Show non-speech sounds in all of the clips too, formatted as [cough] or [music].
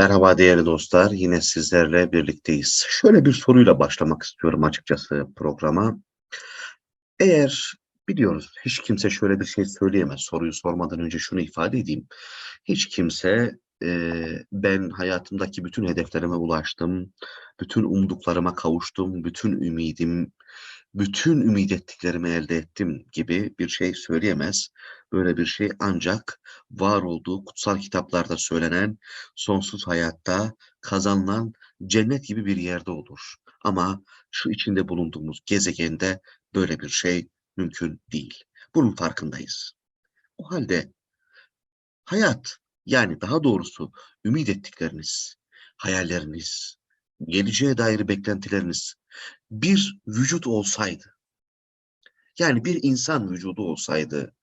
Merhaba değerli dostlar, yine sizlerle birlikteyiz. Şöyle bir soruyla başlamak istiyorum açıkçası programa. Eğer biliyoruz hiç kimse şöyle bir şey söyleyemez. Soruyu sormadan önce şunu ifade edeyim. Hiç kimse e, ben hayatımdaki bütün hedeflerime ulaştım, bütün umduklarıma kavuştum, bütün ümidim, bütün ümit ettiklerimi elde ettim gibi bir şey söyleyemez. Böyle bir şey ancak var olduğu kutsal kitaplarda söylenen sonsuz hayatta kazanılan cennet gibi bir yerde olur. Ama şu içinde bulunduğumuz gezegende böyle bir şey mümkün değil. Bunun farkındayız. O halde hayat yani daha doğrusu ümit ettikleriniz, hayalleriniz, geleceğe dair beklentileriniz bir vücut olsaydı, yani bir insan vücudu olsaydı,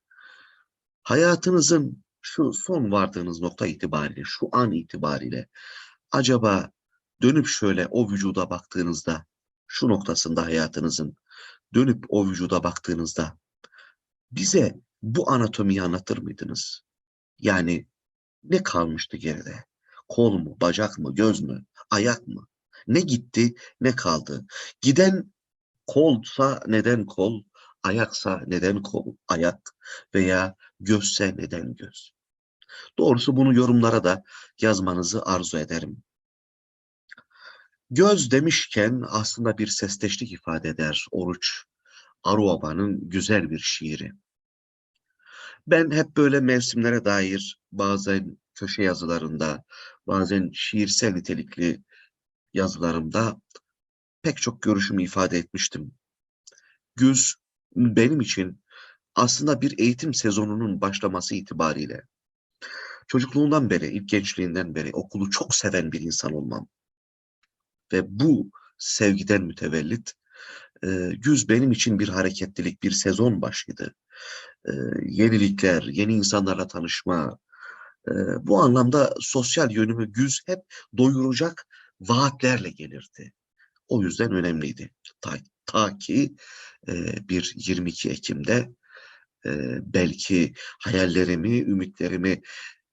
hayatınızın şu son vardığınız nokta itibariyle, şu an itibariyle acaba dönüp şöyle o vücuda baktığınızda, şu noktasında hayatınızın dönüp o vücuda baktığınızda bize bu anatomiyi anlatır mıydınız? Yani ne kalmıştı geride? Kol mu, bacak mı, göz mü, ayak mı? Ne gitti, ne kaldı? Giden kolsa neden kol, ayaksa neden kol, ayak veya gözse neden göz? Doğrusu bunu yorumlara da yazmanızı arzu ederim. Göz demişken aslında bir sesteşlik ifade eder Oruç Aruba'nın güzel bir şiiri. Ben hep böyle mevsimlere dair bazen köşe yazılarında, bazen şiirsel nitelikli yazılarımda pek çok görüşümü ifade etmiştim. Güz benim için aslında bir eğitim sezonunun başlaması itibariyle çocukluğundan beri, ilk gençliğinden beri okulu çok seven bir insan olmam ve bu sevgiden mütevellit güz benim için bir hareketlilik, bir sezon başıydı. Yenilikler, yeni insanlarla tanışma, bu anlamda sosyal yönümü güz hep doyuracak vaatlerle gelirdi. O yüzden önemliydi. Ta, ta ki e, bir 22 Ekim'de e, belki hayallerimi, ümitlerimi,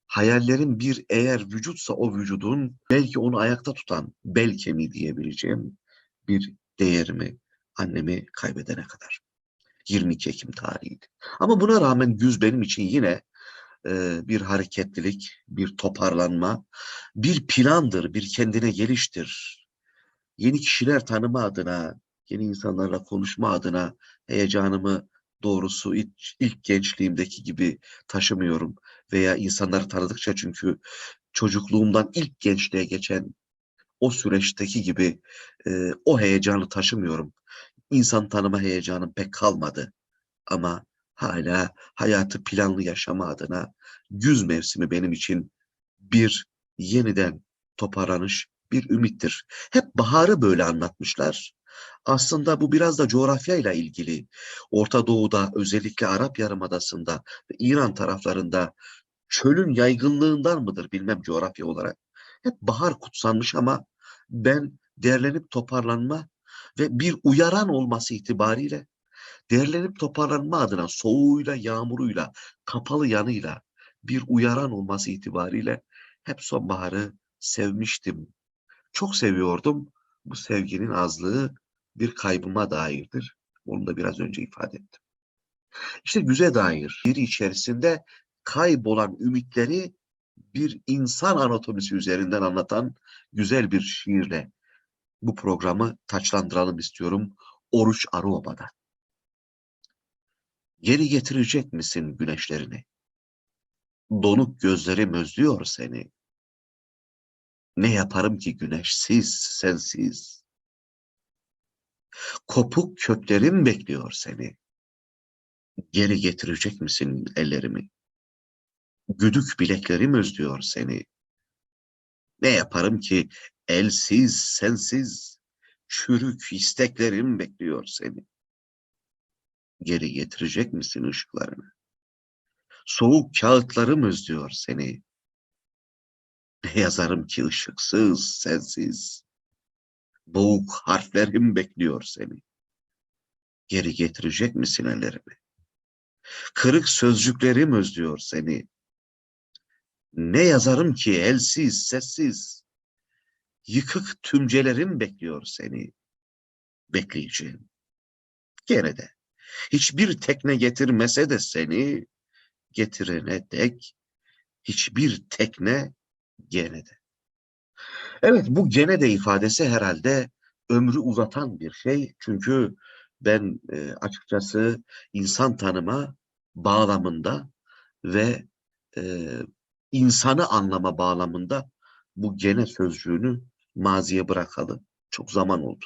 hayallerim bir eğer vücutsa o vücudun belki onu ayakta tutan bel kemiği diyebileceğim bir değerimi, annemi kaybedene kadar. 22 Ekim tarihiydi. Ama buna rağmen güz benim için yine bir hareketlilik, bir toparlanma, bir plandır, bir kendine geliştir. Yeni kişiler tanıma adına, yeni insanlarla konuşma adına heyecanımı doğrusu ilk, ilk gençliğimdeki gibi taşımıyorum. Veya insanları tanıdıkça çünkü çocukluğumdan ilk gençliğe geçen o süreçteki gibi e, o heyecanı taşımıyorum. İnsan tanıma heyecanım pek kalmadı. Ama hala hayatı planlı yaşama adına güz mevsimi benim için bir yeniden toparlanış, bir ümittir. Hep baharı böyle anlatmışlar. Aslında bu biraz da coğrafyayla ilgili. Orta Doğu'da özellikle Arap Yarımadası'nda ve İran taraflarında çölün yaygınlığından mıdır bilmem coğrafya olarak. Hep bahar kutsanmış ama ben derlenip toparlanma ve bir uyaran olması itibariyle derlenip toparlanma adına soğuğuyla, yağmuruyla, kapalı yanıyla bir uyaran olması itibariyle hep sonbaharı sevmiştim. Çok seviyordum. Bu sevginin azlığı bir kaybıma dairdir. Onu da biraz önce ifade ettim. İşte güze dair bir içerisinde kaybolan ümitleri bir insan anatomisi üzerinden anlatan güzel bir şiirle bu programı taçlandıralım istiyorum. Oruç Aruba'da. Geri getirecek misin güneşlerini? Donuk gözlerim özlüyor seni. Ne yaparım ki güneşsiz, sensiz? Kopuk köklerim bekliyor seni. Geri getirecek misin ellerimi? Güdük bileklerim özlüyor seni. Ne yaparım ki elsiz, sensiz, çürük isteklerim bekliyor seni. Geri getirecek misin ışıklarını? Soğuk kağıtlarım özlüyor seni. Ne [laughs] yazarım ki ışıksız, sensiz. Boğuk harflerim bekliyor seni. Geri getirecek misin ellerimi? Kırık sözcüklerim özlüyor seni. Ne yazarım ki elsiz, sessiz, yıkık tümcelerim bekliyor seni, bekleyeceğim. Gene de, hiçbir tekne getirmese de seni, getirene dek, hiçbir tekne gene de. Evet, bu gene de ifadesi herhalde ömrü uzatan bir şey. Çünkü ben e, açıkçası insan tanıma bağlamında ve e, insanı anlama bağlamında bu gene sözcüğünü maziye bırakalı çok zaman oldu.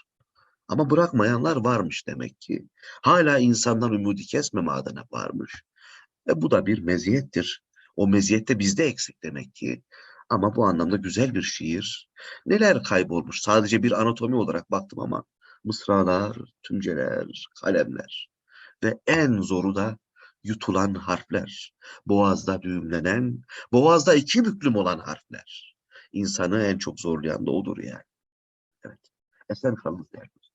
Ama bırakmayanlar varmış demek ki. Hala insandan ümidi kesmeme adına varmış. E bu da bir meziyettir. O meziyet de bizde eksik demek ki. Ama bu anlamda güzel bir şiir. Neler kaybolmuş? Sadece bir anatomi olarak baktım ama mısralar, tümceler, kalemler ve en zoru da yutulan harfler. Boğazda düğümlenen, boğazda iki büklüm olan harfler. İnsanı en çok zorlayan da odur yani. Evet. Esen kalınız değerli.